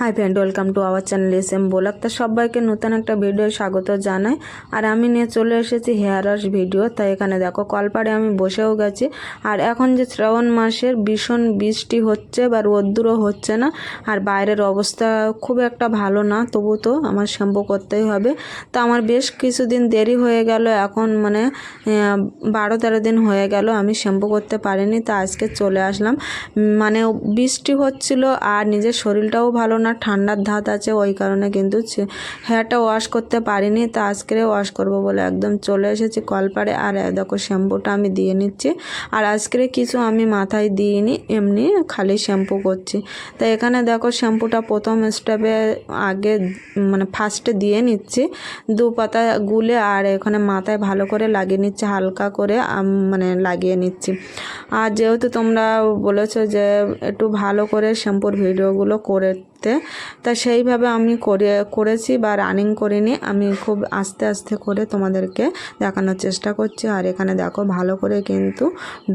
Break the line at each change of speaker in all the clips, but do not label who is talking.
Hi friend welcome to our channel S M Bolak তা সবাইকে নতুন একটা ভিডিও স্বাগত জানাই। আর আমি নিয়ে চলে এসেছি হেয়ার ওয়াশ ভিডিও তাই এখানে দেখো, কলপাড়ে আমি বসেও গেছি। আর এখন যে শ্রাবণ মাসের, ভীষণ বৃষ্টি হচ্ছে বা রোদ্দুরও হচ্ছে না। আর বাইরের অবস্থা খুব একটা ভালো না, তবু তো আমার শ্যাম্পু করতেই হবে। তো আমার বেশ কিছুদিন দেরি হয়ে গেল, এখন মানে বারো তেরো দিন হয়ে গেল, আমি শ্যাম্পু করতে পারিনি। তা আজকে চলে আসলাম। মানে বৃষ্টি হচ্ছিল আর নিজের শরীরটাও ভালো না। ঠান্ডার ধাত আছে, ওই কারণে কিন্তু হেয়ারটা ওয়াশ করতে পারিনি, তা আজকে ওয়াশ করব বলে একদম চলে এসেছি কলপাড়ে। আর দেখো, শ্যাম্পুটা আমি দিয়ে নিচ্ছি। আর আজকে কিছু আমি মাথায় দিইনি, এমনি খালি শ্যাম্পু করছি। তা এখানে দেখো, শ্যাম্পুটা প্রথম স্টেপে আগে মানে ফার্স্টে দিয়ে নিচ্ছি। দু পাতা গুলে, আর এখানে মাথায় ভালো করে লাগিয়ে নিচ্ছি, হালকা করে মানে লাগিয়ে নিচ্ছি। আর যেহেতু তোমরা বলেছ যে, একটু ভালো করে শ্যাম্পুর ভিডিওগুলো করতে। তা সেইভাবে আমি করে, করেছি বা রানিং করিনি। আমি খুব আস্তে আস্তে করে তোমাদেরকে দেখানোর চেষ্টা করছি। আর এখানে দেখো ভালো করে কিন্তু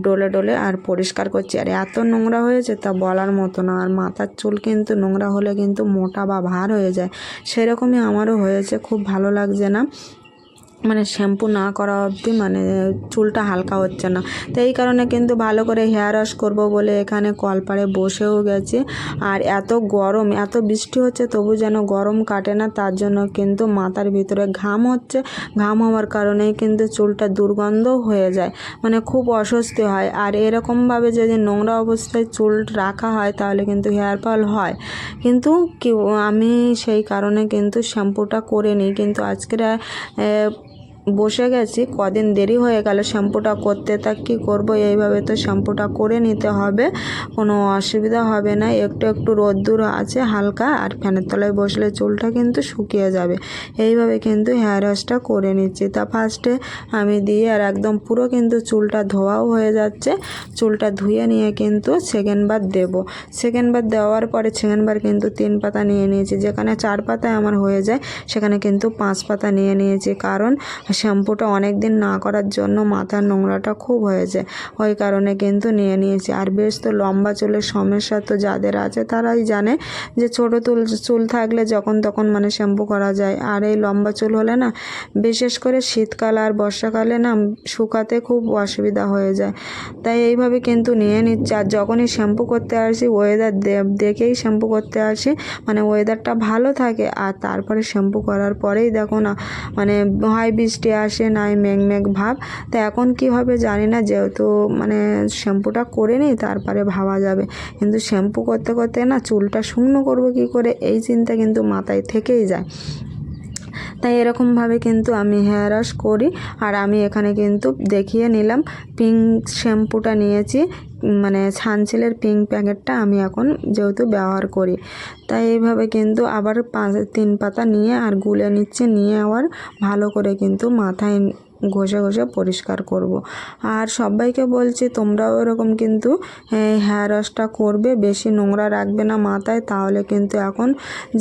ডলে ডলে আর পরিষ্কার করছি। আর এত নোংরা হয়েছে তা বলার মতো না। আর মাথার চুল কিন্তু নোংরা হলে কিন্তু মোটা বা ভার হয়ে যায়। সেরকমই আমারও হয়েছে। খুব ভালো লাগছে না। মানে শ্যাম্পু না করা অবধি মানে চুলটা হালকা হচ্ছে না। তো এই কারণে কিন্তু ভালো করে হেয়ার ওয়াশ করব বলে এখানে কলপাড়ে বসেও গেছে। আর এত গরম, এত বৃষ্টি হচ্ছে তবু যেন গরম কাটে না, তার জন্য কিন্তু মাথার ভিতরে ঘাম হচ্ছে। ঘাম হওয়ার কারণেই কিন্তু চুলটা দুর্গন্ধ হয়ে যায় মানে খুব অস্বস্তি হয়। আর এরকমভাবে যদি নোংরা অবস্থায় চুল রাখা হয় তাহলে কিন্তু হেয়ার ফল হয়। কিন্তু আমি সেই কারণে কিন্তু শ্যাম্পুটা করে নিই। কিন্তু আজকের বসে গেছি, কদিন দেরি হয়ে গেল শ্যাম্পুটা করতে। তা কী করব? এইভাবে তো শ্যাম্পুটা করে নিতে হবে, কোনো অসুবিধা হবে না। একটু একটু রোদ্দুর আছে হালকা, আর ফ্যানের তলায় বসলে চুলটা কিন্তু শুকিয়ে যাবে। এইভাবে কিন্তু হেয়ার ওয়াশটা করে নিচ্ছি। তা ফার্স্টে আমি দিয়ে আর একদম পুরো কিন্তু চুলটা ধোয়াও হয়ে যাচ্ছে। চুলটা ধুয়ে নিয়ে কিন্তু সেকেন্ড বার দেবো। সেকেন্ড বার দেওয়ার পরে সেকেন্ড বার কিন্তু তিন পাতা নিয়ে নিয়েছি। যেখানে চার পাতায় আমার হয়ে যায়, সেখানে কিন্তু পাঁচ পাতা নিয়ে নিয়েছি। কারণ শ্যাম্পুটা অনেক দিন না করার জন্য মাথার নোংরাটা খুব হয়েছে। ওই কারণে কিন্তু নিয়ে নিয়েছি। আর বেশ তো লম্বা চুলের সমস্যা তো যাদের আছে তারাই জানে যে ছোটো চুল চুল থাকলে যখন তখন মানে শ্যাম্পু করা যায়। আর এই লম্বা চুল হলে না, বিশেষ করে শীতকাল আর বর্ষাকালে না, শুকাতে খুব অসুবিধা হয়ে যায়। তাই এইভাবে কিন্তু নিয়ে নিচ্ছি। আর যখনই শ্যাম্পু করতে আসি ওয়েদার দেখেই শ্যাম্পু করতে আসি। মানে ওয়েদারটা ভালো থাকে। আর তারপরে শ্যাম্পু করার পরেই দেখো না মানে হয় বৃষ্টি আসে নাই মেঘ মেঘ ভাব। তো এখন কি হবে জানি না, যেহেতু মানে শ্যাম্পুটা করে নিই, তারপরে ভাবা যাবে। কিন্তু শ্যাম্পু করতে করতে না চুলটা শুকনো করব কি করে? এই চিন্তা কিন্তু মাথায় থেকেই যায়। তাই এরকমভাবে কিন্তু আমি হেয়ার ওয়াশ করি। আর আমি এখানে কিন্তু দেখিয়ে নিলাম পিঙ্ক শ্যাম্পুটা নিয়েছি। মানে সানসিলের পিঙ্ক প্যাকেটটা আমি এখন যেহেতু ব্যবহার করি। তাই এইভাবে কিন্তু আবার পাঁচ তিন পাতা নিয়ে আর গুলে নিচ্ছে, নিয়ে আবার ভালো করে কিন্তু মাথায় ঘষে ঘষে পরিষ্কার করব। আর সবাইকে বলছি, তোমরাও এরকম কিন্তু হেয়ার ওয়াশটা করবে, বেশি নোংরা রাখবে না মাথায়, তাহলে কিন্তু এখন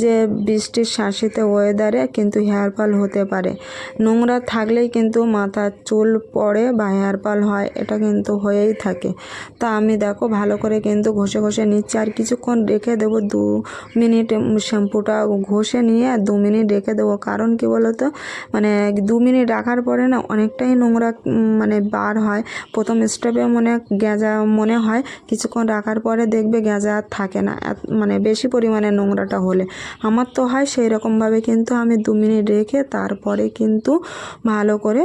যে বৃষ্টির শাসিত ওয়েদারে কিন্তু হেয়ার ফল হতে পারে। নোংরা থাকলেই কিন্তু মাথার চুল পড়ে বা হেয়ার ফল হয়, এটা কিন্তু হয়েই থাকে। তা আমি দেখো, ভালো করে কিন্তু ঘষে ঘষে নিচ্ছি। আর কিছুক্ষণ রেখে দেবো দু মিনিট শ্যাম্পুটা ঘষে নিয়ে দু মিনিট রেখে দেবো। কারণ কি বলো তো মানে দু মিনিট রাখার পরে না অনেকটাই নোংরা মানে বার হয়। প্রথম স্টেপে মনে গেঁজা মনে হয়। কিছুক্ষণ রাখার পরে দেখবে গেঁজা আর থাকে না। মানে বেশি পরিমাণে নোংরাটা হলে। আমার তো হয় সেই রকমভাবে কিন্তু আমি দু মিনিট রেখে তারপরে কিন্তু ভালো করে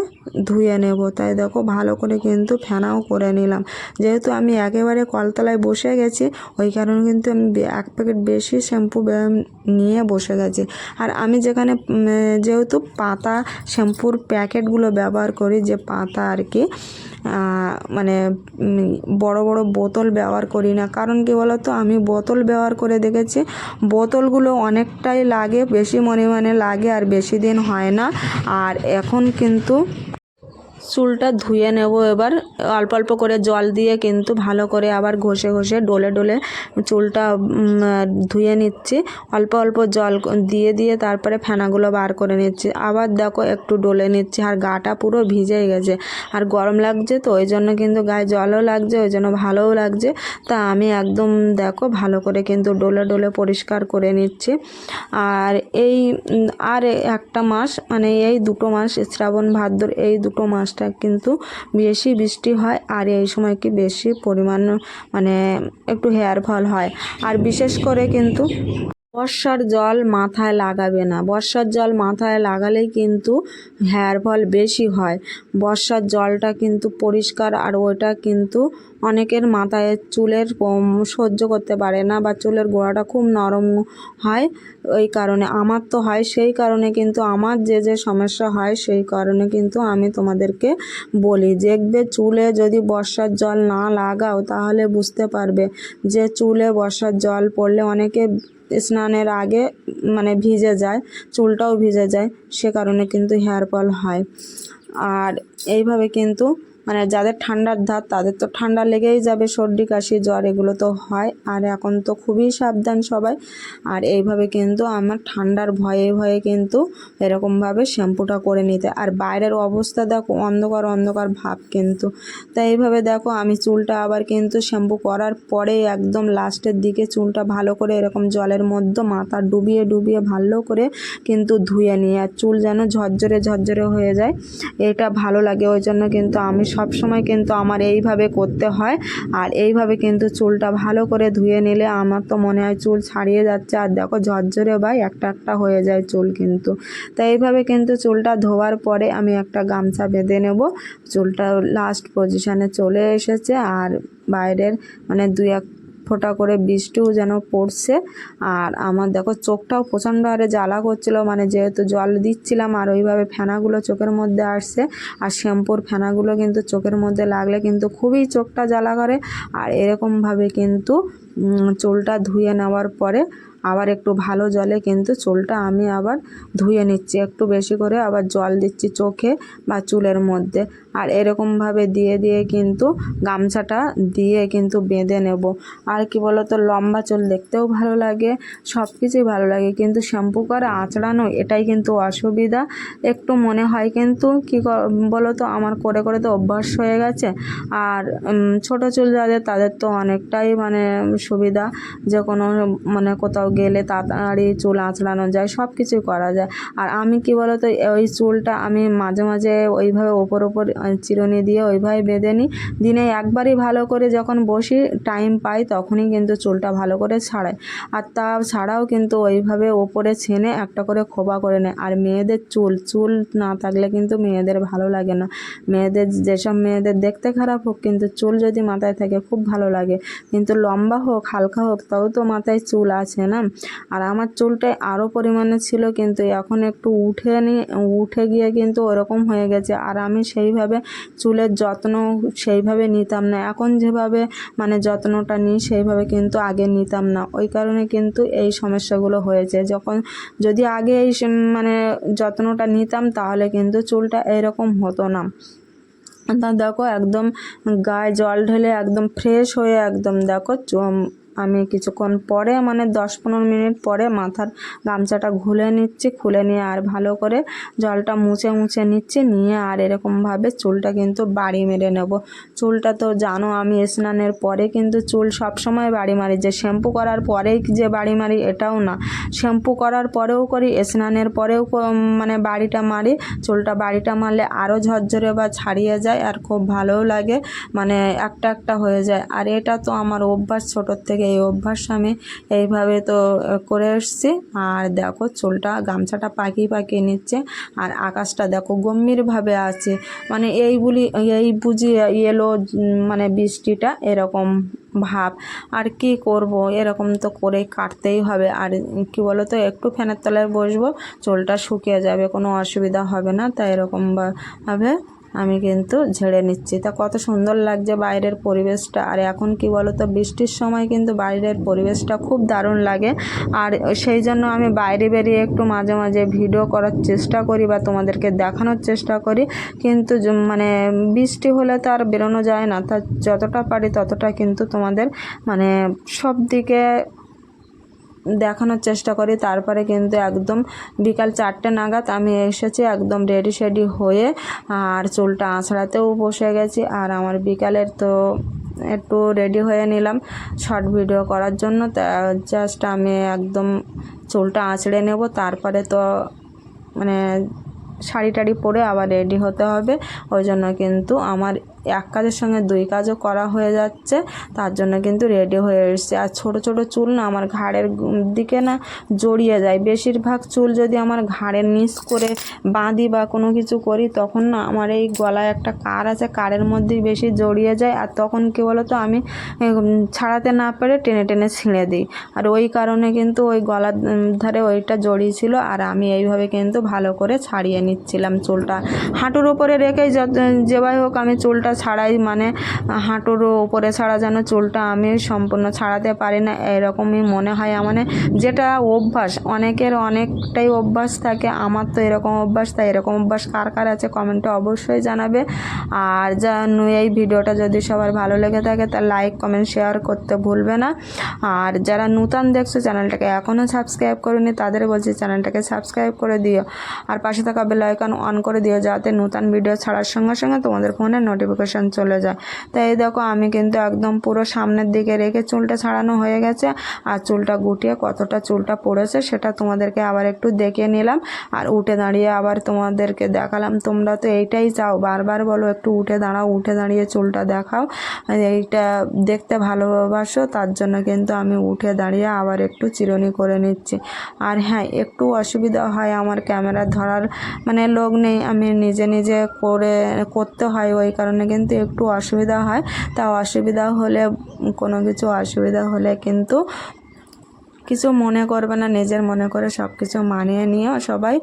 ধুয়ে নেব। তাই দেখো, ভালো করে কিন্তু ফেনাও করে নিলাম। যেহেতু আমি একেবারে কলতলায় বসে গেছি, ওই কারণে কিন্তু আমি এক প্যাকেট বেশি শ্যাম্পু নিয়ে বসে গেছি। আর আমি যেখানে যেহেতু পাতা, শ্যাম্পুর প্যাকেটগুলো ব্যবহার করি যে পাতা আর কি মানে বড় বড় বোতল ব্যবহার করি না। কারণ কি বলতো? আমি বোতল ব্যবহার করে দেখেছি, বোতলগুলো অনেকটাই লাগে, বেশি মনে মানে লাগে আর বেশি দিন হয় না। আর এখন কিন্তু চুলটা ধুয়ে নেব এবার। অল্প অল্প করে জল দিয়ে কিন্তু ভালো করে আবার ঘষে ঘষে ডলে ডলে চুলটা ধুয়ে নিচ্ছি। অল্প অল্প জল দিয়ে দিয়ে তারপরে ফেনাগুলো বার করে নিচ্ছি। আবার দেখো একটু ডলে নিচ্ছি আর গাটা পুরো ভিজে গেছে। আর গরম লাগছে তো, ওই জন্য কিন্তু গায়ে জলও লাগছে, ওই জন্য ভালোও লাগছে। তা আমি একদম দেখো ভালো করে কিন্তু ডলে ডলে পরিষ্কার করে নিচ্ছি। আর এই আর একটা মাস মানে এই দুটো মাস, শ্রাবণ ভাদ্র এই দুটো মাসটা কিন্তু বেশি বৃষ্টি হয় আর এই সময় কি বেশি পরিমাণ মানে একটু হেয়ার ফল হয়। আর বিশেষ করে কিন্তু বর্ষার জল মাথায় লাগাবে না। বর্ষার জল মাথায় লাগালেই কিন্তু হেয়ার ফল বেশি হয়। বর্ষার জলটা কিন্তু পরিষ্কার আর ওটা কিন্তু অনেকের মাথায় চুলের সহ্য করতে পারে না বা চুলের গোড়াটা খুব নরম হয় ওই কারণে। আমার তো হয় সেই কারণে কিন্তু আমার যে যে সমস্যা হয় সেই কারণে কিন্তু আমি তোমাদেরকে বলি, দেখবে চুলে যদি বর্ষার জল না লাগাও তাহলে বুঝতে পারবে যে চুলে বর্ষার জল পড়লে অনেকে স্নানের আগে মানে ভিজে যায়, চুলটাও ভিজে যায়, সে কারণে কিন্তু হেয়ার ফল হয়। আর এইভাবে কিন্তু মানে যাদের ঠান্ডার ধাত, তাদের তো ঠান্ডা লেগেই যাবে, সর্দি, কাশি, জ্বর, এগুলো তো হয়। আর এখন তো খুবই সাবধান সবাই। আর এইভাবে কিন্তু আমার ঠান্ডার ভয়ে ভয়ে কিন্তু এরকমভাবে শ্যাম্পুটা করে নিতে। আর বাইরের অবস্থা দেখো, অন্ধকার অন্ধকার ভাব কিন্তু। তাই এইভাবে দেখো, আমি চুলটা আবার কিন্তু শ্যাম্পু করার পরে একদম লাস্টের দিকে চুলটা ভালো করে এরকম জলের মধ্যে মাথা ডুবিয়ে ডুবিয়ে ভালো করে কিন্তু ধুয়ে নিই। আর চুল যেন ঝরঝরে ঝরঝরে হয়ে যায়, এটা ভালো লাগে। ওই জন্য কিন্তু আমি সব সময় কিন্তু আমার এইভাবে করতে হয়। আর এইভাবে কিন্তু চুলটা ভালো করে ধুয়ে নিলে আমার তো মনে হয় চুল ছাড়িয়ে যাচ্ছে। আর দেখো ঝরঝরে বা একটা একটা হয়ে যায় চুল কিন্তু। তো এইভাবে কিন্তু চুলটা ধোয়ার পরে আমি একটা গামছা বেঁধে নেব। চুলটা লাস্ট পজিশানে চলে এসেছে। আর বাইরের মানে দুই এক ফোঁটা করে বৃষ্টিও যেন পড়ছে। আর আমার দেখো চোখটাও প্রচণ্ড হারে জ্বালা করছিল মানে যেহেতু জল দিচ্ছিলাম আর ওইভাবে ফেনাগুলো চোখের মধ্যে আসছে, আর শ্যাম্পুর ফেনাগুলো কিন্তু চোখের মধ্যে লাগলে কিন্তু খুবই চোখটা জ্বালা করে। আর এরকমভাবে কিন্তু চুলটা ধুয়ে নেওয়ার পরে আবার একটু ভালো জলে কিন্তু চুলটা আমি আবার ধুয়ে নিচ্ছি, একটু বেশি করে আবার জল দিচ্ছি চোখে বা চুলের মধ্যে। আর এরকমভাবে দিয়ে দিয়ে কিন্তু গামছাটা দিয়ে কিন্তু বেঁধে নেব। আর কি বলো তো লম্বা চুল দেখতেও ভালো লাগে সব কিছুই ভালো লাগে, কিন্তু শ্যাম্পু করা, আঁচড়ানো, এটাই কিন্তু অসুবিধা। একটু মনে হয় কিন্তু কী বলো তো আমার করে করে তো অভ্যাস হয়ে গেছে। আর ছোট চুল যাদের, তাদের তো অনেকটাই মানে সুবিধা। যে কোনো মানে কোথাও গেলে তাড়াতাড়ি চুল আঁচড়ানো যায় সব কিছুই করা যায়। আর আমি কি বলো তো ওই চুলটা আমি মাঝে মাঝে ওইভাবে ওপর ওপর চিরুনি দিয়ে ওইভাবে বেঁধে নিই। দিনে একবারই ভালো করে যখন বসি টাইম পাই, তখনই কিন্তু চুলটা ভালো করে ছাড়াই। আর তা ছাড়াও কিন্তু ওইভাবে ওপরে ছেনে একটা করে খোপা করে নেয় আর মেয়েদের চুল চুল না থাকলে কিন্তু মেয়েদের ভালো লাগে না। মেয়েদের যেসব মেয়েদের দেখতে খারাপ হোক, কিন্তু চুল যদি মাথায় থাকে, খুব ভালো লাগে। কিন্তু লম্বা হোক, হালকা হোক, তাও তো মাথায় চুল আছে না? আর আমার চুলটাই আরও পরিমাণে ছিল, কিন্তু এখন একটু উঠে নি, উঠে গিয়ে কিন্তু ওরকম হয়ে গেছে। আর আমি সেইভাবে চুলের যত্ন সেইভাবে নিতাম না। এখন যেভাবে মানে যত্নটা নিই সেইভাবে কিন্তু আগে নিতাম না। ওই কারণে কিন্তু এই সমস্যাগুলো হয়েছে। যখন, যদি আগে এই মানে যত্নটা নিতাম তাহলে কিন্তু চুলটা এরকম হতো না। তা দেখো, একদম গায়ে জল ঢেলে একদম ফ্রেশ হয়ে একদম দেখো আমি কিছুক্ষণ পরে মানে দশ পনেরো মিনিট পরে মাথার গামছাটা খুলে নিচ্ছি। খুলে নিয়ে আর ভালো করে জলটা মুছে মুছে নিচ্ছি। নিয়ে আর এরকমভাবে চুলটা কিন্তু বাড়ি মেরে নেব। চুলটা তো জানো, আমি স্নানের পরে কিন্তু চুল সব সময় বাড়ি মারি। যে শ্যাম্পু করার পরেই যে বাড়ি মারি, এটাও না। শ্যাম্পু করার পরেও করি, স্নানের পরেও মানে বাড়িটা মারি। চুলটা বাড়িটা মারলে আরও ঝরঝরে বা ছাড়িয়ে যায় আর খুব ভালোও লাগে। মানে একটা একটা হয়ে যায়। আর এটা তো আমার অভ্যাস ছোটোর থেকে এই অভ্যাস আমি এইভাবে তো করে এসছি আর দেখো চুলটা, গামছাটা পাকিয়ে পাকিয়ে নিচ্ছে। আর আকাশটা দেখো গম্ভীরভাবে আছে। মানে এই এই বুঝি এলো মানে বৃষ্টিটা এরকম ভাব। আর কি করব? এরকম তো করে কাটতেই হবে। আর কি বলো তো একটু ফ্যানের তলায় বসবো, চুলটা শুকিয়ে যাবে, কোনো অসুবিধা হবে না। তাই এরকম ভাবে আমি কিন্তু ঝেড়ে নিচ্ছি। তা কত সুন্দর লাগছে বাইরের পরিবেশটা। আর এখন কি বলো তো বৃষ্টির সময় কিন্তু বাইরের পরিবেশটা খুব দারুণ লাগে। আর সেই জন্য আমি বাইরে বেরিয়ে একটু মাঝে মাঝে ভিডিও করার চেষ্টা করি বা তোমাদেরকে দেখানোর চেষ্টা করি। কিন্তু মানে বৃষ্টি হলে তো আর বেরোনো যায় না। তা যতটা পারি ততটা কিন্তু তোমাদের মানে সব দিকে দেখানোর চেষ্টা করি। তারপরে কিন্তু একদম বিকাল চারটে নাগাদ আমি এসেছি একদম রেডি শেডি হয়ে, আর চুলটা আঁচড়াতেও বসে গেছি। আর আমার বিকালের তো একটু রেডি হয়ে নিলাম শর্ট ভিডিও করার জন্য। জাস্ট আমি একদম চুলটা আঁচড়ে নেব। তারপরে তো মানে শাড়ি টাড়ি পরে আবার রেডি হতে হবে। ওই জন্য কিন্তু আমার এক কাজের সঙ্গে দুই কাজও করা হয়ে যাচ্ছে, তার জন্য কিন্তু রেডি হয়ে এসছে। আর ছোট ছোট চুল না আমার ঘাড়ের দিকে না জড়িয়ে যায়। বেশিরভাগ চুল যদি আমার ঘাড়ের নিচ করে বাঁধি বা কোনো কিছু করি, তখন না আমার এই গলায় একটা কার আছে, কারের মধ্যেই বেশি জড়িয়ে যায়। আর তখন কী বলো তো আমি ছাড়াতে না পেরে টেনে টেনে ছিঁড়ে দিই। আর ওই কারণে কিন্তু ওই গলার ধারে ওইটা জড়িয়েছিল আর আমি এইভাবে কিন্তু ভালো করে ছাড়িয়ে নিচ্ছিলাম চুলটা। হাঁটুর উপরে রেখেই যেভাবে হোক আমি চুলটা ছাড়াই মানে হাঁটুরও উপরে ছাড়া যেন চুলটা আমি সম্পূর্ণ ছাড়াতে পারি না, এরকমই মনে হয় মানে যেটা অভ্যাস, অনেকের অনেকটাই অভ্যাস থাকে, আমার তো এরকম অভ্যাস, তাই এরকম অভ্যাস কার কার আছে কমেন্টে অবশ্যই জানাবে। আর যা এই ভিডিওটা যদি সবার ভালো লেগে থাকে তা লাইক, কমেন্ট, শেয়ার করতে ভুলবে না। আর যারা নূতন দেখছ, চ্যানেলটাকে এখনও সাবস্ক্রাইব করেনি, তাদের বলছি চ্যানেলটাকে সাবস্ক্রাইব করে দিও। আর পাশে থাকা বেল আইকন অন করে দিও, যাতে নূতন ভিডিও ছাড়ার সঙ্গে সঙ্গে তোমাদের ফোনে নোটিফিকেশান চলে যায়। তাই দেখো, আমি কিন্তু একদম পুরো সামনের দিকে রেখে চুলটা ছাড়ানো হয়ে গেছে। আর চুলটা গুটিয়ে কতটা চুলটা পড়েছে সেটা তোমাদেরকে আবার একটু দেখে নিলাম। আর উঠে দাঁড়িয়ে আবার তোমাদেরকে দেখালাম। তোমরা তো এইটাই চাও। বারবার বলো, একটু উঠে দাঁড়াও, উঠে দাঁড়িয়ে চুলটা দেখাও। এইটা দেখতে ভালোবাসো, তার জন্য কিন্তু আমি উঠে দাঁড়িয়ে আবার একটু চিরুনি করে নিচ্ছি। আর হ্যাঁ একটু অসুবিধা হয় আমার ক্যামেরা ধরার মানে লোক নেই। আমি নিজে নিজে করে, করতে হয় ওই কারণে কিন্তু একটু অসুবিধা হয়। তা অসুবিধা হলে কোনো কিছু অসুবিধা হলে কিন্তু কিছু মনে করবে না, নিজের মনে করে সব কিছু মানিয়ে নিও সবাই,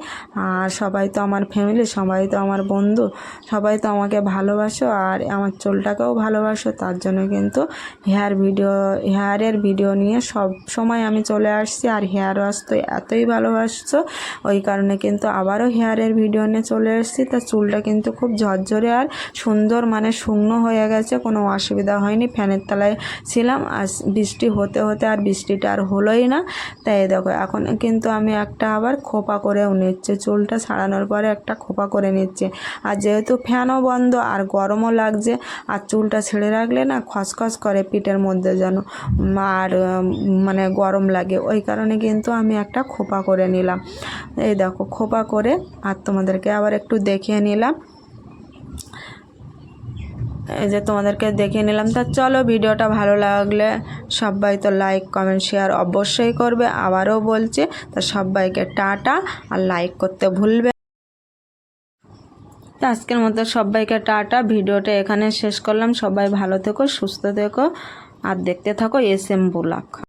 আর সবাই তো আমার ফ্যামিলি সবাই তো আমার বন্ধু, সবাই তো আমাকে ভালোবাসো আর আমার চুলটাকেও ভালোবাসো, তার জন্য কিন্তু হেয়ার ভিডিও হেয়ারের ভিডিও নিয়ে সব সময় আমি চলে আসছি আর হেয়ার ওয়াশ তো এতই ভালোবাসছো, ওই কারণে কিন্তু আবারও হেয়ারের ভিডিও নিয়ে চলে এসেছি। তা চুলটা কিন্তু খুব ঝরঝরে আর সুন্দর মানে শুকনো হয়ে গেছে, কোনো অসুবিধা হয়নি। ফ্যানের তলায় ছিলাম আর বৃষ্টি হতে হতে আর বৃষ্টিটা আর হলোই না। তাই দেখো, এখন কিন্তু আমি একটা আবার খোপা করেও নিচ্ছি। চুলটা ছাড়ানোর পরে একটা খোপা করে নিচ্ছে। আর যেহেতু ফ্যানও বন্ধ, আর গরমও লাগছে, আর চুলটা ছেড়ে রাখলে না খসখস করে পিঠের মধ্যে যেন আর মানে গরম লাগে। ওই কারণে কিন্তু আমি একটা খোপা করে নিলাম। এই দেখো, খোপা করে, আর তোমাদেরকে আবার একটু দেখিয়ে নিলাম। এই যে তোমাদেরকে দেখিয়ে নিলাম। তা চলো ভিডিওটা ভালো লাগলে সবাই তো লাইক কমেন্ট শেয়ার অবশ্যই করবে। আবারও বলছি, তা সবাইকে টাটা আর লাইক করতে ভুলবে তা আজকের মতো সবাইকে টাটা। ভিডিওটা এখানে শেষ করলাম। সবাই ভালো থেকো, সুস্থ থেকো আর দেখতে থাকো এস এম ব্লগ।